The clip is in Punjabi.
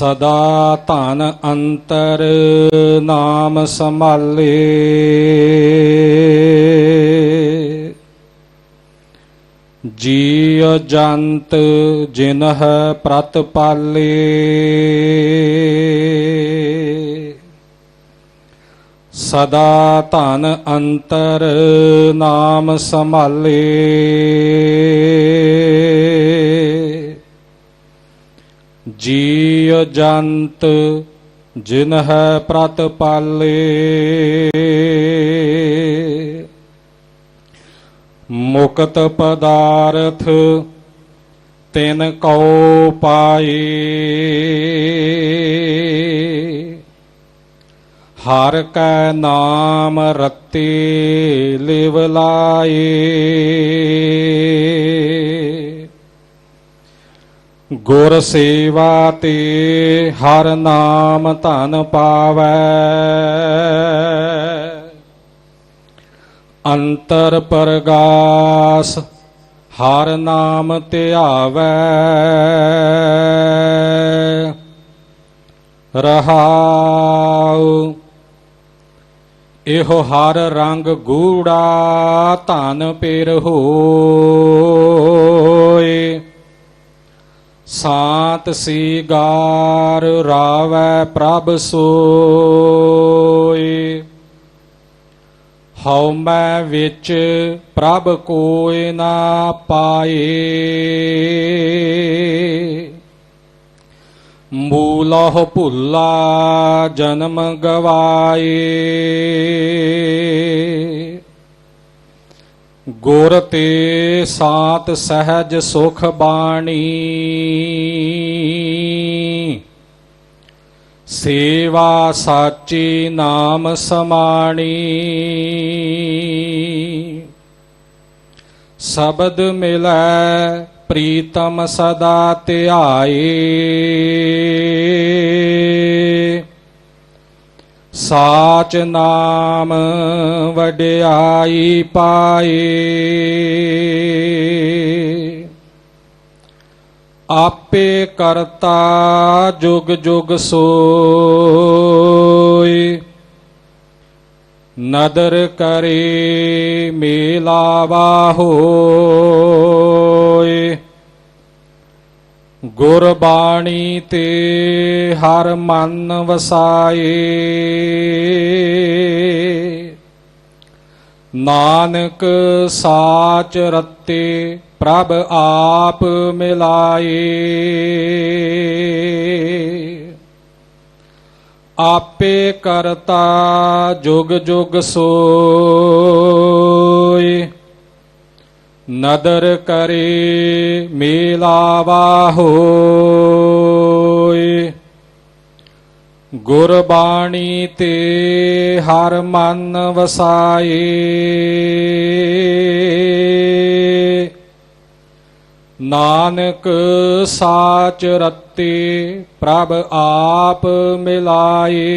ਸਦਾ ਧਨ ਅੰਤਰ ਨਾਮ ਸੰਭਾਲੇ। ਜੀਵ ਜੰਤ ਜਿਨਹ ਪ੍ਰਤ ਪਾਲੇ। ਸਦਾ ਧਨ ਅੰਤਰ ਨਾਮ ਸੰਭਾਲੇ। ਜੀਵ ਜੰਤ ਜਿਨਹ ਪ੍ਰਤ ਪਾਲੇ। ਮੁਕਤ ਪਦਾਰਥ, ਤਿਨ ਕਉ ਪਾਏ। ਹਰ ਕੈ ਨਾਮ ਰਤੇ ਲਿਵ ਲਾਏ। ਗੁਰ ਸੇਵਾ ਤੇ ਹਰ ਨਾਮ ਧਨ ਪਾਵੈ। ਅੰਤਰ ਪਰਗਾਸ ਹਰ ਨਾਮ ਧਿਆਵੈ। ਰਹਾਉ, ਇਹੋ ਹਰ ਰੰਗ ਗੂੜਾ ਧਨ ਪੇਰ ਹੋ। ਸਾਤ ਸੀਗਾਰ ਰਾਵੈ ਪ੍ਰਭ ਸੋਏ ਹਉ ਮੈਂ ਵਿੱਚ ਪ੍ਰਭ ਕੋਇ ਨਾ ਪਾਏ। ਮੂਲਹੁ ਭੁੱਲਾ ਜਨਮ ਗਵਾਏ। ਗੁਰ ਤੇ ਸਾਤ ਸਹਿਜ ਸੁਖ ਬਾਣੀ। ਸੇਵਾ ਸਾਚੀ ਨਾਮ ਸਮਾਣੀ। ਸ਼ਬਦ ਮਿਲੈ ਪ੍ਰੀਤਮ ਸਦਾ ਧਿਆਏ। ਸਾਚ ਨਾਮ ਵਡਿਆਈ ਪਾਏ। ਆਪੇ ਕਰਤਾ ਜੁਗ ਜੁਗ ਸੋਈ ਨਦਰ ਕਰੇ ਮੇਲਾਵਾ ਹੋਏ। ਗੁਰਬਾਣੀ ਤੇ ਹਰ ਮਨ ਵਸਾਏ। ਨਾਨਕ ਸਾਚ ਰਤੇ ਪ੍ਰਭ ਆਪ ਮਿਲਾਏ। ਆਪੇ ਕਰਤਾ ਜੁਗ ਜੁਗ ਸੋ। ਨਦਰ ਕਰੇ ਮੇਲਾਵਾ ਹੋਏ। ਗੁਰਬਾਣੀ ਤੇ ਹਰ ਮਨ ਵਸਾਏ। ਨਾਨਕ ਸਾਚ ਰਤੇ ਪ੍ਰਭ ਆਪ ਮਿਲਾਏ।